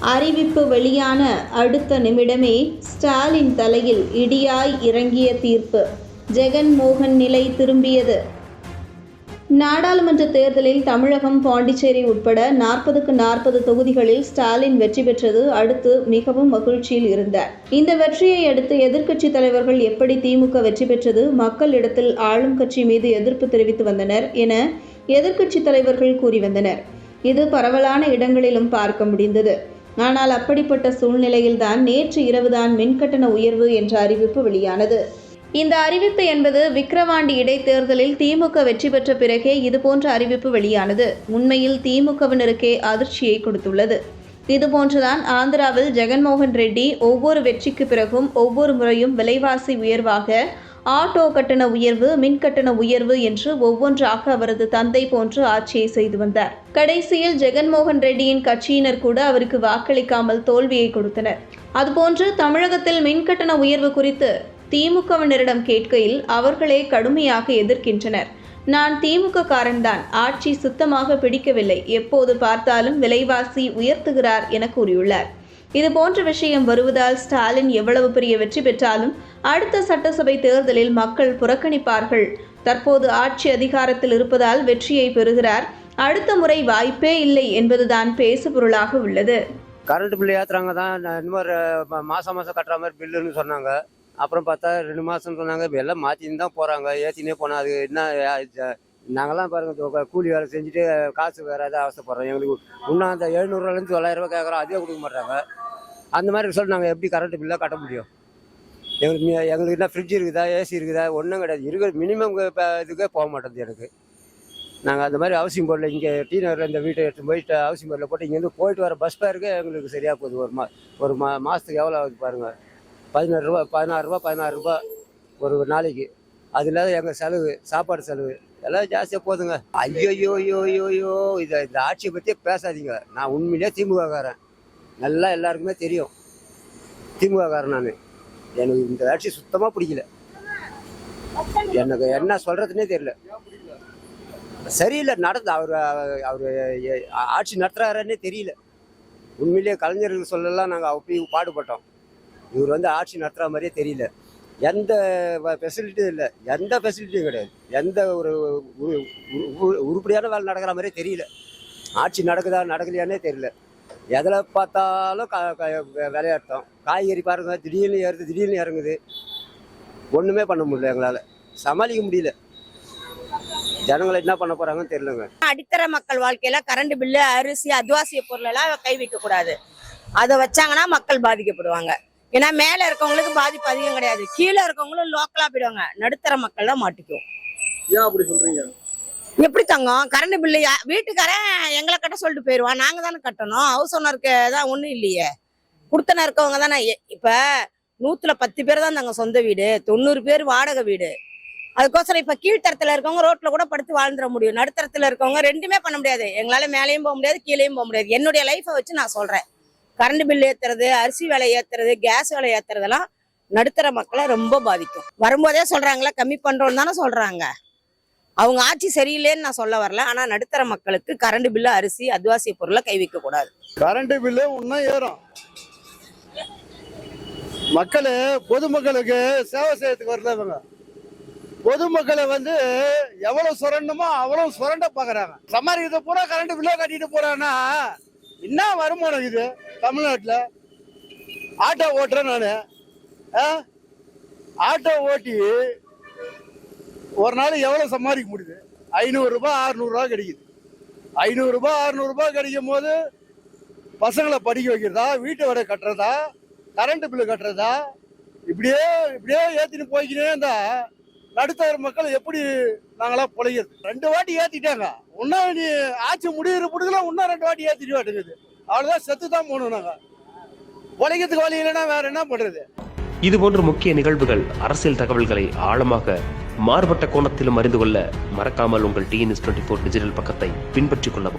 அறிவிப்பு வெளியான அடுத்த நிமிடமே ஸ்டாலின் தலையில் இடியாய் இறங்கிய தீர்ப்பு. ஜெகன்மோகன் நிலை திரும்பியது. நாடாளுமன்ற தேர்தலில் தமிழகம் பாண்டிச்சேரி உட்பட நாற்பதுக்கு நாற்பது தொகுதிகளில் ஸ்டாலின் வெற்றி பெற்றது அடுத்து மிகவும் மகிழ்ச்சியில் இருந்தார் இந்த வெற்றியை அடுத்து எதிர்க்கட்சித் தலைவர்கள் எப்படி திமுக வெற்றி பெற்றது மக்களிடத்தில் ஆளும் கட்சி மீது எதிர்ப்பு தெரிவித்து வந்தனர் என எதிர்க்கட்சித் தலைவர்கள் கூறி வந்தனர். இது பரவலான இடங்களிலும் பார்க்க முடிந்தது. ஆனால் அப்படிப்பட்ட சூழ்நிலையில்தான் நேற்று இரவுதான் மின்கட்டண உயர்வு என்ற அறிவிப்பு வெளியானது. இந்த அறிவிப்பு என்பது விக்கிரவாண்டி இடைத்தேர்தலில் திமுக வெற்றி பெற்ற பிறகே இதுபோன்ற அறிவிப்பு வெளியானது. உண்மையில் திமுகவினருக்கே அதிர்ச்சியை கொடுத்துள்ளது. இதுபோன்றுதான் ஆந்திராவில் ஜெகன்மோகன் ரெட்டி ஒவ்வொரு வெற்றிக்கு பிறகும் ஒவ்வொரு முறையும் விலைவாசி உயர்வாக ஆட்டோ கட்டண உயர்வு மின் கட்டண உயர்வு என்று ஒவ்வொன்றாக அவரது தந்தை போன்று ஆட்சியை செய்து வந்தார். கடைசியில் ஜெகன்மோகன் ரெட்டியின் கட்சியினர் கூட அவருக்கு வாக்களிக்காமல் தோல்வியை கொடுத்தனர். அதுபோன்று தமிழகத்தில் மின் கட்டண உயர்வு குறித்து திமுகவினரிடம் கேட்கையில் அவர்களே கடுமையாக எதிர்க்கின்றனர். நான் திமுக காரன்தான் ஆட்சி சுத்தமாக பிடிக்கவில்லை எப்போது பார்த்தாலும் விலைவாசி உயர்த்துகிறார் என கூறியுள்ளார். இது போன்ற விஷயம் வருவதால் ஸ்டாலின் எவ்வளவு பெரிய வெற்றி பெற்றாலும் அடுத்த சட்டசபை தேர்தலில் மக்கள் புறக்கணிப்பார்கள். தற்போது ஆட்சி அதிகாரத்தில் இருப்பதால் வெற்றியை பெறுகிறார். அடுத்த முறை வாய்ப்பே இல்லை என்பதுதான் பேசுபொருளாக உள்ளது. கரண்ட் பில் ஏற்றுறாங்க தான். இன்னொரு இந்த மாதிரி மாசம் மாதம் கட்டுற மாதிரி பில்லுன்னு சொன்னாங்க. அப்புறம் பார்த்தா ரெண்டு மாதம்னு சொன்னாங்க. எல்லாம் மாற்றின்னு தான் போகிறாங்க ஏற்றினே போனால் அது என்ன நாங்கள்லாம் பாருங்க கூலி வேலை செஞ்சுட்டு காசு வேற ஏதாவது அவசரப்படுறோம் எங்களுக்கு இன்னும் அந்த எழுநூறுவாலேருந்து தொள்ளாயிரம் கேட்குறோம் அதே கொடுக்க மாட்டாங்க அந்த மாதிரி சொல்லி நாங்கள் எப்படி கரண்ட் பில்லாக கட்ட முடியும்? எங்களுக்கு எங்களுக்கு என்ன ஃப்ரிட்ஜ் இருக்குதா ஏசி இருக்குதா ஒன்றும் கிடையாது. இருக்கிற மினிமம் இப்போ இதுக்கே போக மாட்டேங்குது எனக்கு. நாங்கள் அந்த மாதிரி ஹவுசிங் போர்டில் இங்கே டி நகரில் இந்த வீட்டை எடுத்து போயிட்டு ஹவுசிங் போர்டில் போட்டு இங்கேருந்து போயிட்டு வர பஸ் ஃபேருக்கு எங்களுக்கு சரியாக போகுது. ஒரு மா ஒரு மா மாதத்துக்கு எவ்வளோ ஆகுது பாருங்கள் பதினாறு ரூபா பதினாறு ரூபா பதினாறு ரூபா ஒரு நாளைக்கு. அது இல்லாத எங்கள் செலவு சாப்பாடு செலவு. எல்லாம் ஜாஸ்தியாக போகுதுங்க ஐயோ ஐயோ ஐயோ இதை இந்த ஆட்சியை பற்றியே பேசாதீங்க. நான் உண்மையிலேயே திமுககாரன். நல்லா எல்லாருக்குமே தெரியும். திமுககாரன் நான். எனக்கு இந்த ஆட்சி சுத்தமாக பிடிக்கல. எனக்கு என்ன சொல்கிறதுனே தெரியல. சரியில்லை நடந்த அவர் அவர் ஆட்சி நடத்துறாருன்னே தெரியல. உண்மையிலேயே கலைஞர்கள் சொல்லலாம் நாங்கள் அப்படி பாடுபட்டோம். இவர் வந்து ஆட்சி நடத்துகிற மாதிரியே தெரியல. எந்த ஃபெசிலிட்டியும் இல்லை. எந்த ஃபெசிலிட்டியும் கிடையாது. எந்த ஒரு உருப்படியான வேலை நடக்கிற மாதிரியே தெரியல. ஆட்சி நடக்குதா நடக்கலையானே தெரியல. எதில் பார்த்தாலும் க க- விளையாட்டோம் காய்கறி பாருங்க திடீர்னு ஏறுது திடீர்னு இறங்குது. ஒன்றுமே பண்ண முடியல எங்களால். சமாளிக்க முடியல. ஜனங்களை என்ன பண்ண போறாங்கன்னு தெரியலங்க. அடித்தர மக்கள் வாழ்க்கையில கரண்ட் பில்லு அரிசி அத்வாசிய பொருள் எல்லாம் கை வைக்க கூடாது. அதை வச்சாங்கன்னா மக்கள் பாதிக்கப்படுவாங்க. ஏன்னா மேல இருக்கவங்களுக்கு பாதிப்பு அதிகம் கிடையாது. கீழே இருக்கவங்களும் லோக்கலா போயிடுவாங்க. நடுத்தர மக்கள் தான் மாட்டிக்கும் ஏன் அப்படி சொல்றீங்க? எப்படி தங்கம்? கரண்ட் பில்லு வீட்டுக்காரன் எங்களை கட்ட சொல்லிட்டு போயிடுவான் நாங்க தானே கட்டணும். ஹவுஸ் ஓனருக்கு தான் ஒண்ணும் இல்லையே. குடுத்தன இருக்கவங்க தானே. இப்ப நூத்துல பத்து பேர் தான் தங்க சொந்த வீடு. தொண்ணூறு பேர் வாடகை வீடு. அதுக்கோசரம் இப்ப கீழ்த்தரத்துல இருக்கவங்க ரோட்ல கூட படுத்து வாழ்ந்துட முடியும். நடுத்தரத்துல இருக்கவங்க ரெண்டுமே பண்ண முடியாது. எங்களால மேலேயும் போக முடியாது கீழேயும் போக முடியாது. என்னுடைய லைஃபை வச்சு நான் சொல்றேன். கரண்ட் பில் ஏத்துறது அரிசி விலை ஏத்துறது கேஸ் விலை ஏத்துறதெல்லாம் நடுத்தர மக்களை ரொம்ப பாதிக்கும். வரும்போதே சொல்றாங்களா கம்மி பண்றோம் தானே சொல்றாங்க. அவங்க ஆட்சி சரியில்லைன்னு நான் சொல்ல வரல. ஆனா நடுத்தர மக்களுக்கு கரண்ட் பில்லு அரிசி அத்வாசிய பொருளை கை வைக்க கூடாது. கரண்ட் பில்லு இன்னும் ஏறும். மக்கள் பொதுமக்களுக்கு சேவை செய்யறதுக்கு வரல இவங்க பொதுமக்களை வந்து எவ்வளவு சுரண்டமோ அவ்வளவு சுரண்ட பாக்குறாங்க சம்பாதிக்கிறத பூரா கரண்ட் பில்ல கட்டிட்டு போறான்னா என்ன வருமானம் இது? தமிழ்நாட்டில் ஆட்டோ ஓட்டுறேன் நான். ஆ? ஆட்டோ ஓட்டி ஒரு நாள் எவ்வளோ சம்பாதிக்க முடியுது? ஐநூறுரூபா ரூபாய் கிடைக்குது. ஐநூறுரூபா கிடைக்கும் போது பசங்களை படிக்க வைக்கிறதா வீட்டு வாடகை கட்டுறதா கரண்ட் பில்லு கட்டுறதா இப்படியே இப்படியே ஏற்றின்னு போய்க்கினே இருந்தா நடுத்தர மக்கள் எப்படி நாங்களாம் பிழைக்கிறது? ரெண்டு வாட்டி ஏற்றிட்டாங்க இன்னும் நீ ஆட்சி முடிகிற பிடிக்கலாம் இன்னும் ரெண்டு வாட்டி ஏற்றிட்டு வாட்டுங்குது அவ்வளவுதான் செத்து தான் போகணும் நாங்க. பிழைக்கிறதுக்கு வழி இல்லைன்னா வேற என்ன பண்றது? இதுபோன்ற முக்கிய நிகழ்வுகள் அரசியல் தகவல்களை ஆழமாக மாறுபட்ட கோணத்திலும் அறிந்து கொள்ள மறக்காமல் உங்கள் டிஎன்எஸ் டுவெண்ட்டி ஃபோர் டிஜிட்டல் பக்கத்தை பின்பற்றிக் கொள்ளவும்.